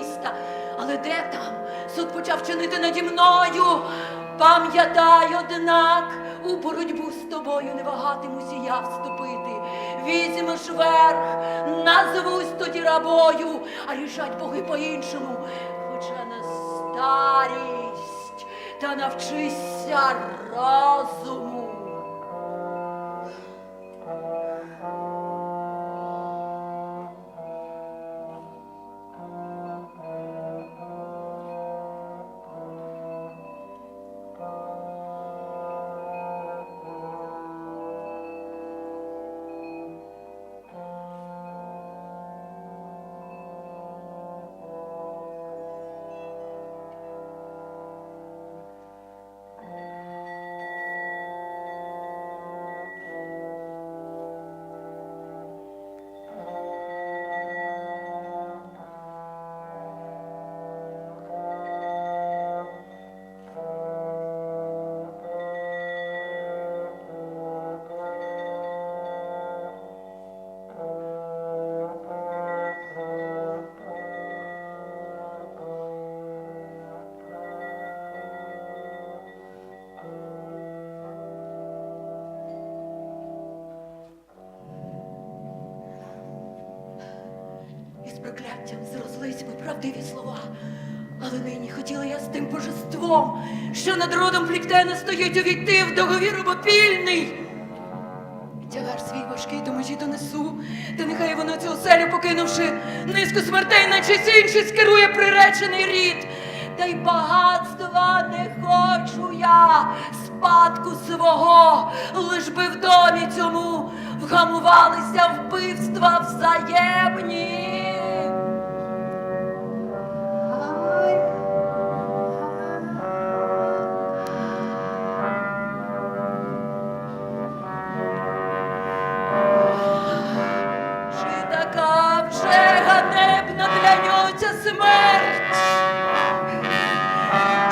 міста. Але де там? Суд почав чинити наді мною. Пам'ятай, однак, у боротьбу з тобою не вагатимусь я вступити. Візьмеш верх, назвусь тоді рабою, а рішать боги по-іншому. Хоча на старість та навчися розуму. Прокляттям зрослись ми правдиві слова. Але нині хотіла я з тим божеством, що над родом Пліктена стоїть увійти в договір обопільний. Тягар свій важкий до межі донесу, та нехай воно цю оселю, покинувши низку смертей, наче інші скерує приречений рід. Та й багатства не хочу я спадку свого, лиш би в домі цьому вгамувалися вбивства взаємні. Смерть?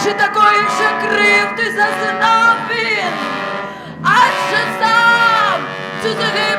Чи такої вже кривди зазнав він? Адже сам цю загибель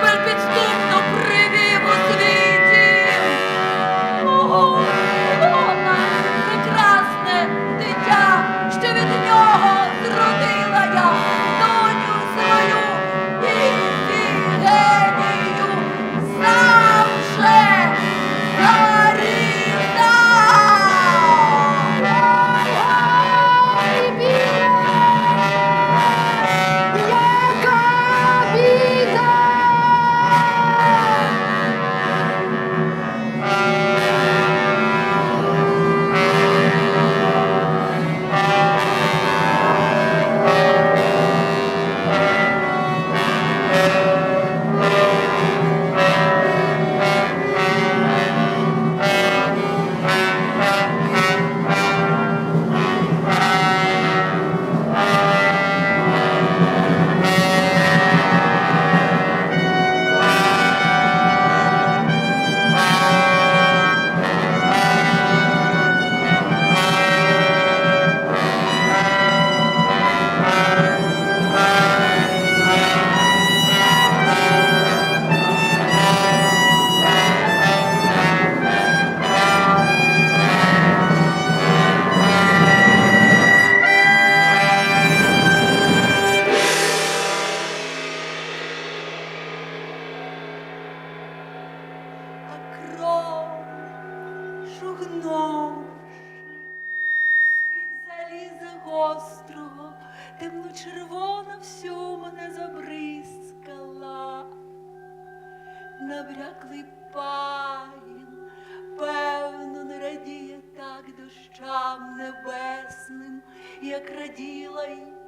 як раділа я.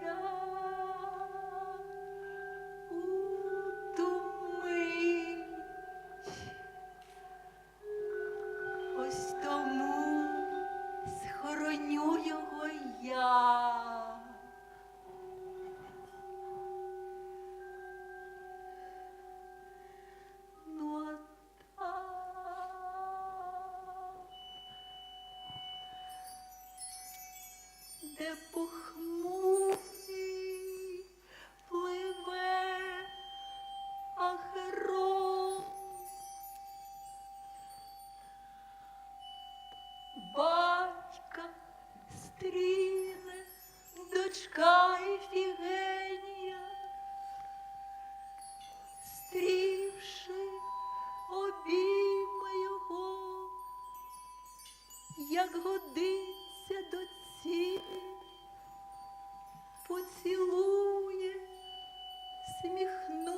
Сміхнувшись,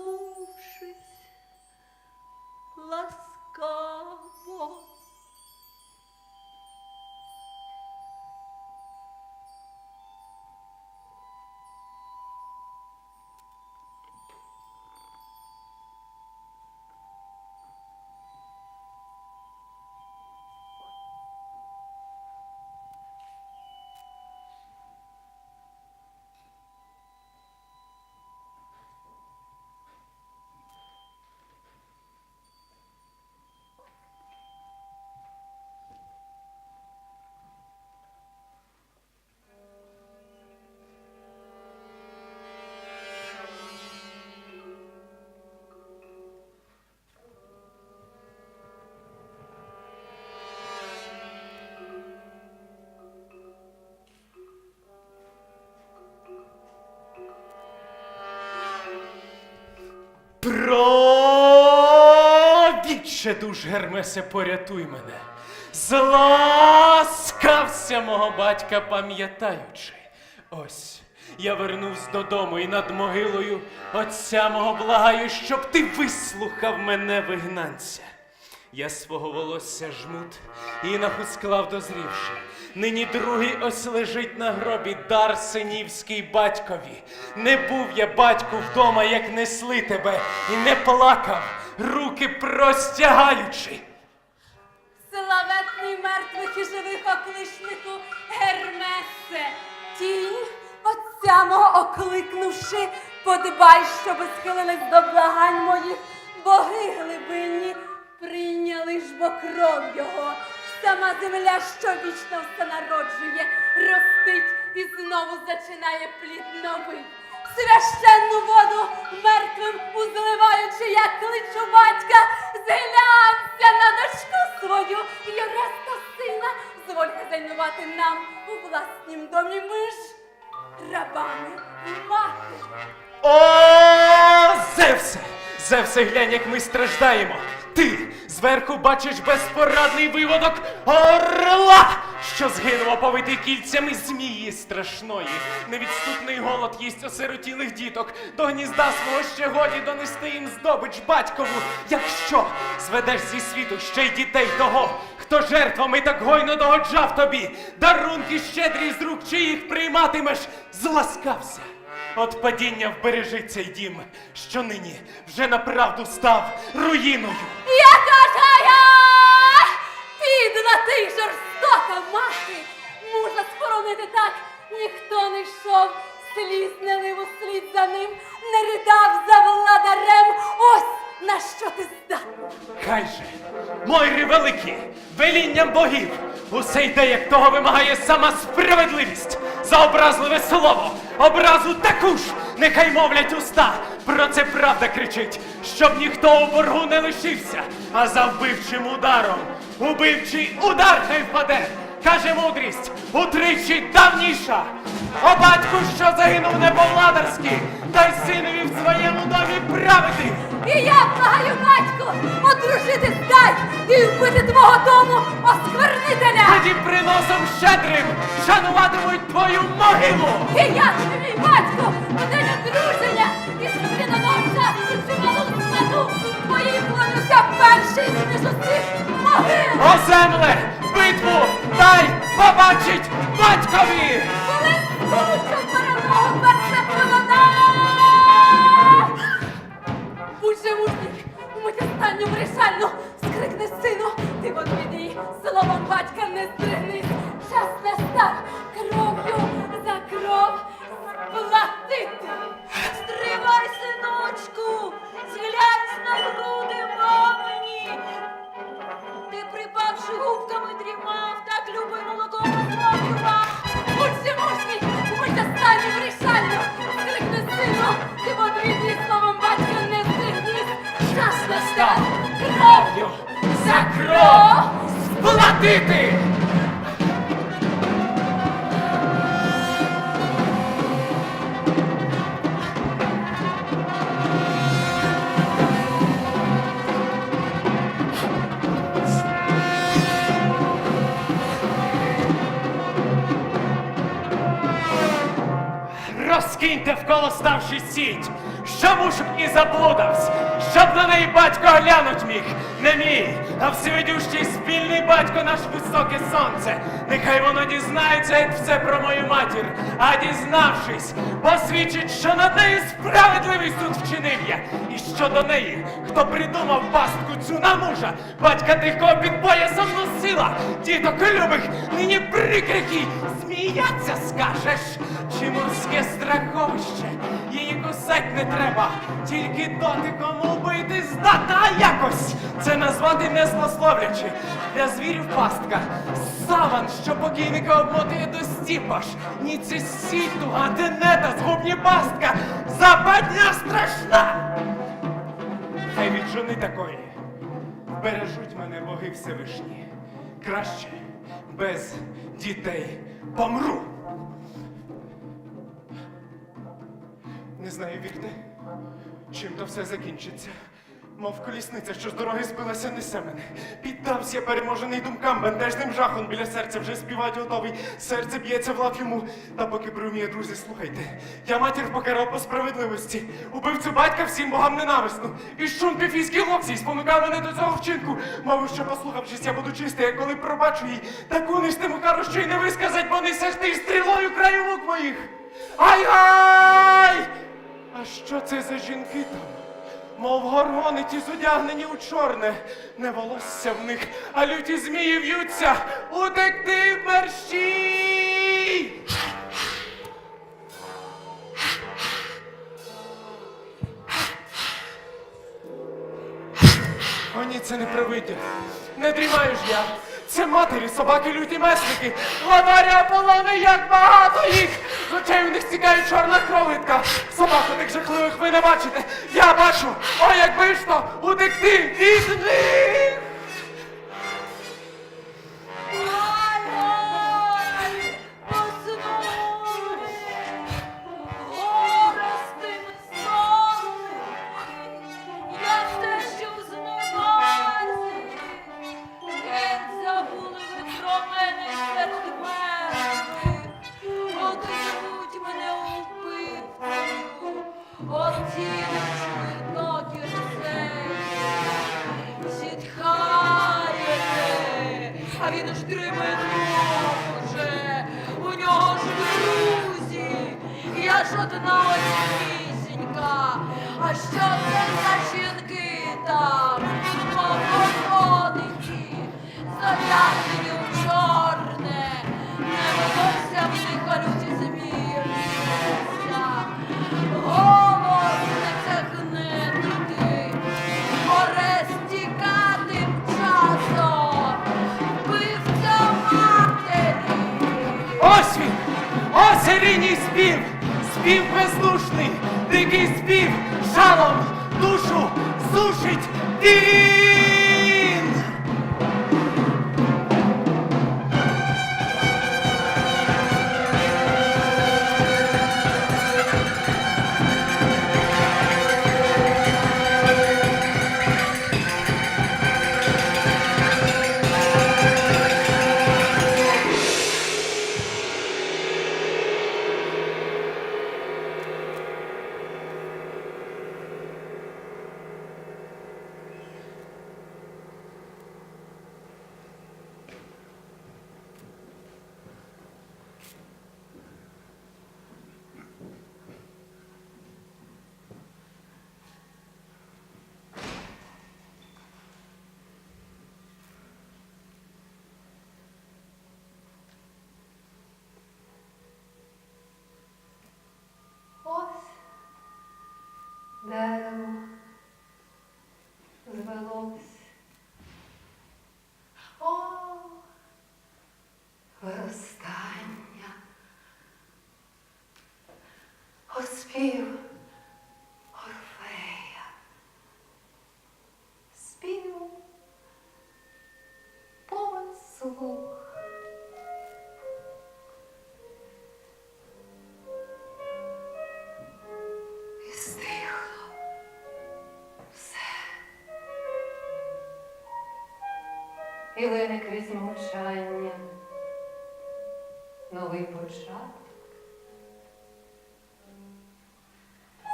Провідче душ Гермесе, порятуй мене. Зласкався мого батька, пам'ятаючи. Ось я вернувся додому і над могилою отця мого благаю, щоб ти вислухав мене вигнанця. Я свого волосся жмут і нахуй склав дозрівши. Нині другий ось лежить на гробі дар синівський батькові. Не був я батьку вдома, як несли тебе, і не плакав, руки простягаючи. Славетний мертвих і живих окличнику Гермесе, тінь отця мого окликнувши, подбай, щоб схилились до благань моїх, боги глибинні, прийняли ж бо кров його. Сама земля, що вічно все народжує, ростить і знову зачинає плід новий. Священну воду мертвим узливаючи, я кличу батька, зглянься на дочку свою, і реста сина, зволь хазяйнувати нам у власнім домі ми ж рабами мати. О, Зевсе! Зевсе, глянь, як ми страждаємо. Ти зверху бачиш безпорадний виводок орла, що згинув оповитий кільцями змії страшної. Невідступний голод їсть осиротілих діток. До гнізда свого ще годі донести їм здобич батькову. Якщо зведеш зі світу ще й дітей того, хто жертвами так гойно догоджав тобі, дарунки щедрі з рук чиїх прийматимеш, зласкався. От падіння вбережи цей дім, що нині вже направду став руїною. Тая підла ти жорстока мати, мужа схоронити так! Ніхто не йшов, сліз не лив у слід за ним, не ридав за владарем. Ось на що ти здатна. Хай же, мойри великі, велінням богів, усе йде, як того вимагає сама справедливість. За образливе слово, образу таку ж, нехай мовлять уста. Про це правда кричить, щоб ніхто у боргу не лишився, а за вбивчим ударом, убивчий удар хай впаде. Каже мудрість, утричі давніша. О батьку, що загинув не по-владарськи, дай синові в своєму домі правити. І я благаю, батько, одружити здай і вбити твого дому осквернителя. Тоді приносом щедрим шануватимуть твою могилу. І я, мій батько, день одруження і земле, битву дай побачить батькові. бандити! Розкиньте коло ставши сіть, що мушок і заблудавсь щоб на неї батько глянуть міг, не мій, а всевидющий спільний батько наш високе сонце. Нехай воно дізнається, як все про мою матір, а дізнавшись, посвідчить, що над нею справедливий суд вчинив я, і що до неї, хто придумав пастку цю на мужа, батька тих, кого під поясом носила, діток любих, нині прикрики, сміяться скажеш, чи морське страховище, її кусать не треба, тільки дотиком убити здатна якось це назвати не злословлячи. Для звірів пастка, саван, що покійника обмотує до стіпаш, ні це сіту, а тенета, згубні пастка, западня страшна. Хай від жони такої бережуть мене боги Всевишні. Краще без дітей помру. Не знаю, вірте, чим то все закінчиться. Мов колісниця, що з дороги збилася, несе мене. Піддався переможений думкам, бентежним жахом біля серця вже співать готовий. Серце б'ється в лад йому. Та поки бруміє, друзі, слухайте. Я матір покарав по справедливості. Убивцю батька всім богам ненависну. І шум піфійський локсій спомикав мене до цього вчинку. Мовив, що послухавшись, я буду чистий, а коли пробачу їй, таку нестиму кару, що й не висказать, бо несеш ти стрілою краю мук моїх. Ай-ай! Що це за жінки там? Мов горгони ті зодягнені у чорне, не волосся в них, а люті змії в'ються, утекти в мерщій! О, ні, це не привиддя. Не дрімаю ж я. Це матері, собаки, люті месники. Главарі полони, як багато їх! З очей у них стікає чорна кровитка. Собак тих жахливих ви не бачите. Я бачу, о, якби ж то утекти від них! Одна однісінька, а що це за жінки там, молодиці, зав'язані у чорне, не волосся в них а люті змірся, голос не туди, море часом, вбивця матері. Ось він! Ось Іриній спів! Спів бездушний, дикий спів, жалом душу сушить він! Лине крізь мовчання новий початок.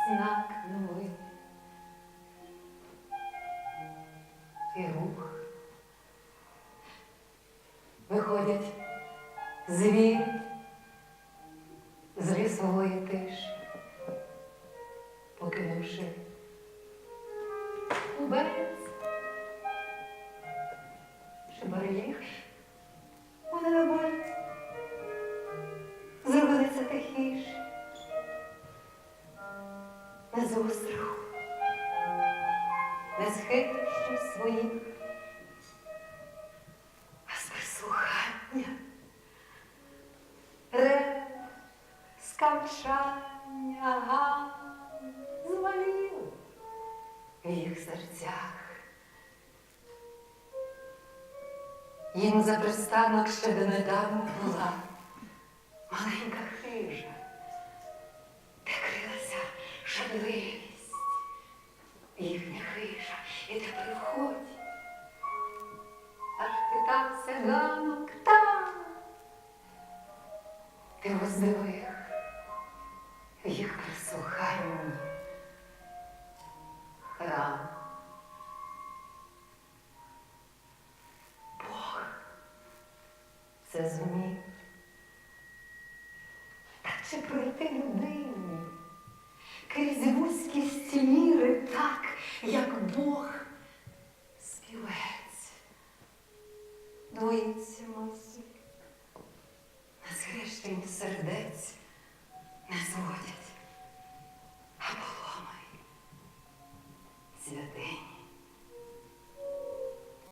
знак новий. І рух. Виходять звірі з лісової тиші, покинувши чи скавчання, гам, звалів в їх серцях. Їм за пристанок ще донедавна була маленька хижа, де крилася шадливість. Це зумів. Та чи пройти людині